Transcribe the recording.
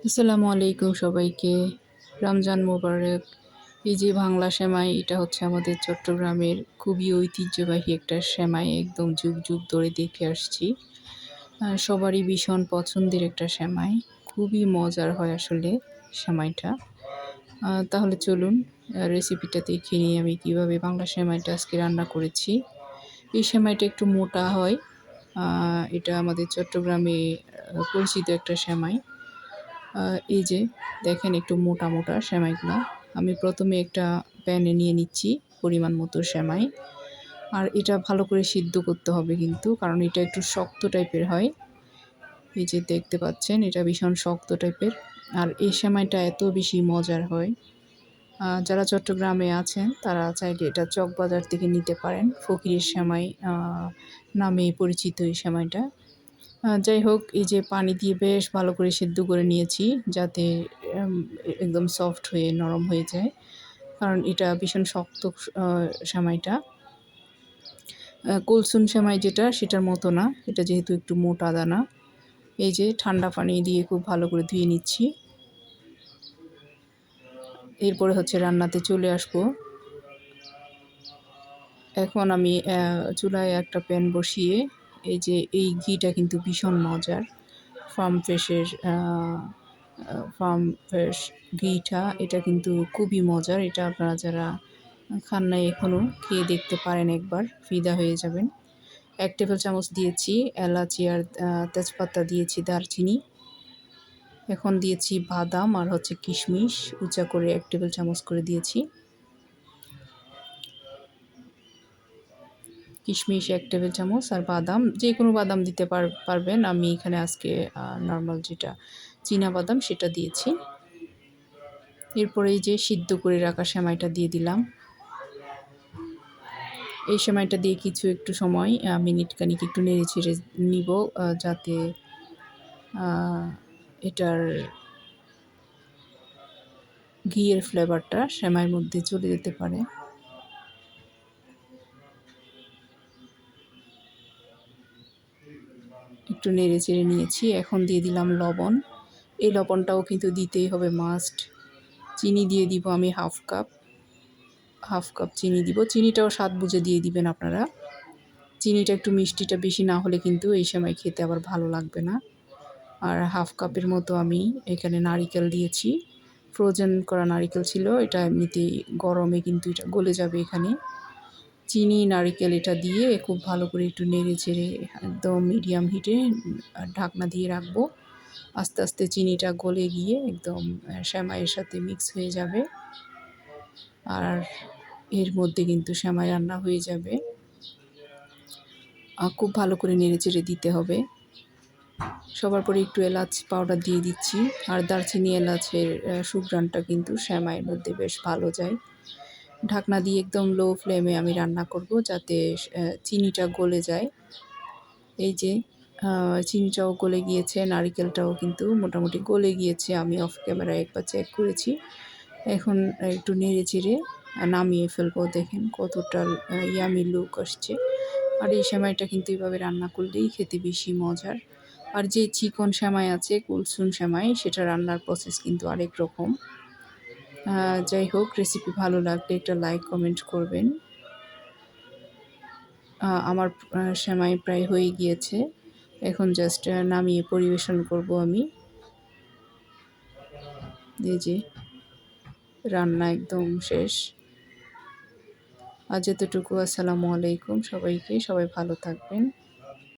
আসসালামু আলাইকুম সবাইকে। রমজান মোবারক। এই যে বাংলা সেমাই, এটা হচ্ছে আমাদের চট্টগ্রামের খুবই ঐতিহ্যবাহী একটা সেমাই, একদম যুগ যুগ ধরে দেখে আসছি। সবারই ভীষণ পছন্দের একটা সেমাই। খুবই মজার হয় আসলে সেমাইটা। তাহলে চলুন রেসিপিটা দেখে নিই আমি কীভাবে বাংলা সেমাইটা আজকে রান্না করেছি। এই সেমাইটা একটু মোটা হয়। এটা আমাদের চট্টগ্রামে পরিচিত একটা সেমাই। এই যে দেখেন একটু মোটা মোটা সেমাইগুলো। আমি প্রথমে একটা প্যানে নিয়ে নিচ্ছি পরিমাণ মতো সেমাই। আর এটা ভালো করে সিদ্ধ করতে হবে কিন্তু, কারণ এটা একটু শক্ত টাইপের হয়। এই যে দেখতে পাচ্ছেন, এটা ভীষণ শক্ত টাইপের আর এই সেমাইটা এত বেশি মজার হয়। যারা চট্টগ্রামে আছেন, তারা চাইলে এটা চকবাজার থেকে নিতে পারেন। ফকিরের সেমাই নামে পরিচিত এই সেমাইটা। যাই হোক এই যে পানি দিয়ে বেশ ভালো করে সিদ্ধ করে নিয়েছি যাতে একদম সফট হয়ে নরম হয়ে যায়। কারণ এটা ভীষণ শক্ত সেমাইটা। আহ, কুলসুম সেমাই যেটা সেটার মতো না। এটা যেহেতু একটু মোটা দানা। এই যে ঠান্ডা পানি দিয়ে খুব ভালো করে ধুয়ে নিচ্ছি। এরপরে হচ্ছে রান্নাতে চলে আসব। এখন আমি চুলায় একটা প্যান বসিয়ে এই যে এই ঘিটা কিন্তু ভীষণ মজার। ফার্ম ফ্রেশের ফার্ম ফ্রেশ ঘিটা, এটা কিন্তু খুবই মজার। এটা আপনারা যারা খান নাই এখনও খেয়ে দেখতে পারেন একবার, ফিদা হয়ে যাবেন। এক টেবিল চামচ দিয়েছি এলাচি আর তেজপাতা দিয়েছি দারচিনি। এখন দিয়েছি বাদাম আর হচ্ছে কিশমিশ। উঁচা করে এক টেবিল চামচ করে দিয়েছি। কিশমিশ, এক টেবিল চামচ আর বাদাম, যে কোনো বাদাম দিতে পার, পারবেন। আমি এখানে আজকে নর্মাল যেটা চীনা বাদাম সেটা দিয়েছি। এরপরে যে সিদ্ধ করে রাখা সেমাইটা দিয়ে দিলাম। এই সেমাইটা দিয়ে কিছু একটু সময় মিনিট খানিক একটু নেড়ে ছেড়ে নিব যাতে এটার ঘিয়ের ফ্লেভারটা সেমাইয়ের মধ্যে চলে যেতে পারে। একটু নেড়ে চেড়ে নিয়েছি। এখন দিয়ে দিলাম লবণ। এই লবণটাও কিন্তু দিতেই হবে মাস্ট চিনি দিয়ে দিব আমি হাফ কাপ হাফ কাপ চিনি দিব। চিনিটাও স্বাদ বুঝে দিয়ে দিবেন আপনারা। চিনিটা একটু মিষ্টিটা বেশি না হলে কিন্তু এই সময় খেতে আবার ভালো লাগবে না। আর হাফ কাপের মতো আমি এখানে নারিকেল দিয়েছি। ফ্রোজেন করা নারিকেল ছিল, এটা এমনিতেই গরমে কিন্তু এটা গলে যাবে এখানে। চিনি, নারিকেল এটা দিয়ে খুব ভালো করে একটু নেড়ে চেড়ে একদম মিডিয়াম হিটে ঢাকনা দিয়ে রাখব। আস্তে আস্তে চিনিটা গলে গিয়ে একদম শ্যামাইয়ের সাথে মিক্স হয়ে যাবে। আর এর মধ্যে কিন্তু শ্যামাই রান্না হয়ে যাবে। খুব ভালো করে নেড়ে চেড়ে দিতে হবে। সবার পরে একটু এলাচ পাউডার দিয়ে দিচ্ছি। আর দারচিনি এলাচের সুঘ্রাণটা কিন্তু শ্যামাইয়ের মধ্যে বেশ ভালো যায়। ঢাকনা দিয়ে একদম লো ফ্লেমে আমি রান্না করব যাতে চিনিটা গলে যায়। এই যে চিনিটাও গলে গিয়েছে, নারিকেলটাও কিন্তু মোটামুটি গলে গিয়েছে, আমি অফ ক্যামেরায় একবার চেক করেছি। এখন একটু নেড়ে চেড়ে নামিয়ে ফেলব, দেখেন কতটা ইয়ামি লুক আসছে। আর এই সেমাইটা কিন্তু এইভাবে রান্না করলেই খেতে বেশি মজার। আর যে চিকন সেমাই আছে কুলসুন সেমাই, সেটা রান্নার প্রসেস কিন্তু আরেক রকম। যাই হোক রেসিপি ভালো লাগলে একটা লাইক কমেন্ট করবেন। আমার সেমাই প্রায় হয়ে গিয়েছে। এখন জাস্ট নামিয়ে পরিবেশন করব আমি। এই যে, রান্না একদম শেষ। আজ এতটুকু, আসসালামু আলাইকুম সবাইকে। সবাই ভালো থাকবেন।